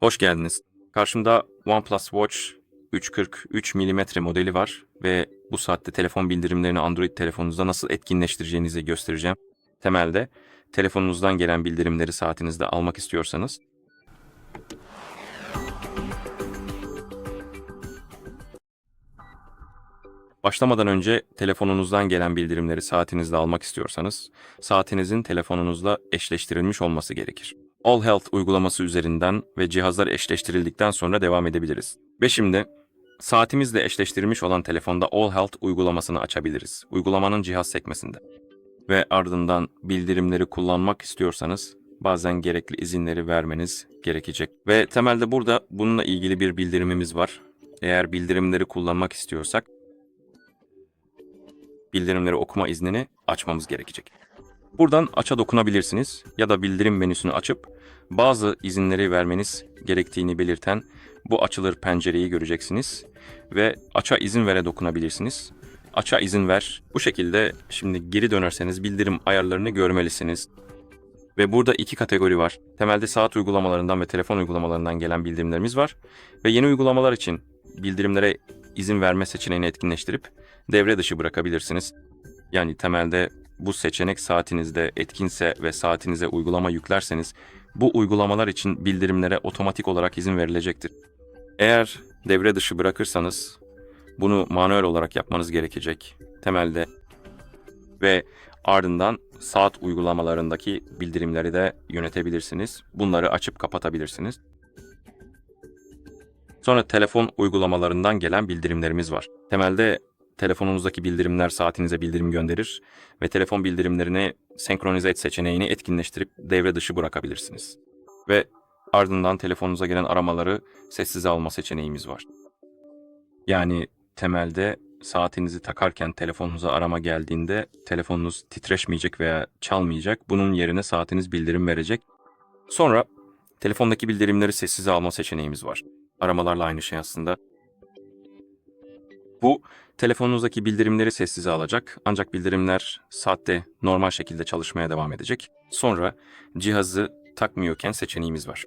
Hoş geldiniz. Karşımda OnePlus Watch 340 3 mm modeli var ve bu saatte telefon bildirimlerini Android telefonunuzda nasıl etkinleştireceğinizi göstereceğim. Temelde telefonunuzdan gelen bildirimleri saatinizde almak istiyorsanız Başlamadan önce telefonunuzdan gelen bildirimleri saatinizde almak istiyorsanız, saatinizin telefonunuzla eşleştirilmiş olması gerekir. All Health uygulaması üzerinden ve cihazlar eşleştirildikten sonra devam edebiliriz. Ve şimdi saatimizle eşleştirilmiş olan telefonda All Health uygulamasını açabiliriz. Uygulamanın cihaz sekmesinde. Ve ardından bildirimleri kullanmak istiyorsanız bazen gerekli izinleri vermeniz gerekecek. Ve temelde burada bununla ilgili bir bildirimimiz var. Eğer bildirimleri kullanmak istiyorsak bildirimleri okuma iznini açmamız gerekecek. Buradan aça dokunabilirsiniz ya da bildirim menüsünü açıp bazı izinleri vermeniz gerektiğini belirten bu açılır pencereyi göreceksiniz ve aça izin vere dokunabilirsiniz. Aça izin ver. Bu şekilde şimdi geri dönerseniz bildirim ayarlarını görmelisiniz. Ve burada iki kategori var. Temelde saat uygulamalarından ve telefon uygulamalarından gelen bildirimlerimiz var. Ve yeni uygulamalar için bildirimlere izin verme seçeneğini etkinleştirip devre dışı bırakabilirsiniz. Yani temelde bu seçenek saatinizde etkinse ve saatinize uygulama yüklerseniz bu uygulamalar için bildirimlere otomatik olarak izin verilecektir. Eğer devre dışı bırakırsanız bunu manuel olarak yapmanız gerekecek temelde ve ardından saat uygulamalarındaki bildirimleri de yönetebilirsiniz. Bunları açıp kapatabilirsiniz. Sonra telefon uygulamalarından gelen bildirimlerimiz var. Temelde telefonunuzdaki bildirimler saatinize bildirim gönderir ve telefon bildirimlerini senkronize et seçeneğini etkinleştirip devre dışı bırakabilirsiniz. Ve ardından telefonunuza gelen aramaları sessize alma seçeneğimiz var. Yani temelde saatinizi takarken telefonunuza arama geldiğinde telefonunuz titreşmeyecek veya çalmayacak. Bunun yerine saatiniz bildirim verecek. Sonra telefondaki bildirimleri sessize alma seçeneğimiz var. Aramalarla aynı şey aslında. Bu telefonunuzdaki bildirimleri sessize alacak ancak bildirimler saatte normal şekilde çalışmaya devam edecek. Sonra cihazı takmıyorken seçeneğimiz var.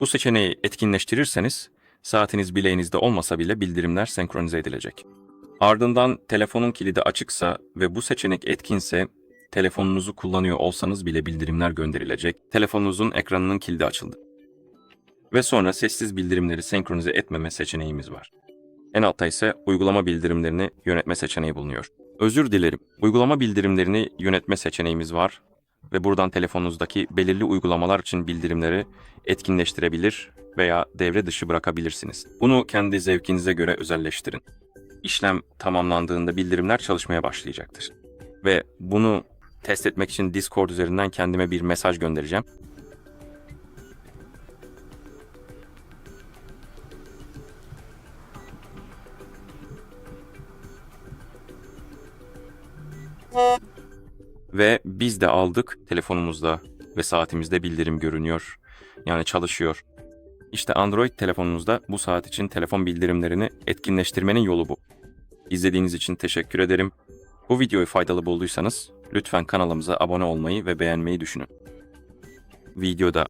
Bu seçeneği etkinleştirirseniz saatiniz bileğinizde olmasa bile bildirimler senkronize edilecek. Ardından telefonun kilidi açıksa ve bu seçenek etkinse telefonunuzu kullanıyor olsanız bile bildirimler gönderilecek. Telefonunuzun ekranının kilidi açıldı. Ve sonra sessiz bildirimleri senkronize etmeme seçeneğimiz var. En altta ise uygulama bildirimlerini yönetme seçeneği bulunuyor. Özür dilerim. Uygulama bildirimlerini yönetme seçeneğimiz var ve buradan telefonunuzdaki belirli uygulamalar için bildirimleri etkinleştirebilir veya devre dışı bırakabilirsiniz. Bunu kendi zevkinize göre özelleştirin. İşlem tamamlandığında bildirimler çalışmaya başlayacaktır. Ve bunu test etmek için Discord üzerinden kendime bir mesaj göndereceğim. Ve biz de aldık telefonumuzda ve saatimizde bildirim görünüyor. Yani çalışıyor. İşte Android telefonunuzda bu saat için telefon bildirimlerini etkinleştirmenin yolu bu. İzlediğiniz için teşekkür ederim. Bu videoyu faydalı bulduysanız lütfen kanalımıza abone olmayı ve beğenmeyi düşünün. Videoda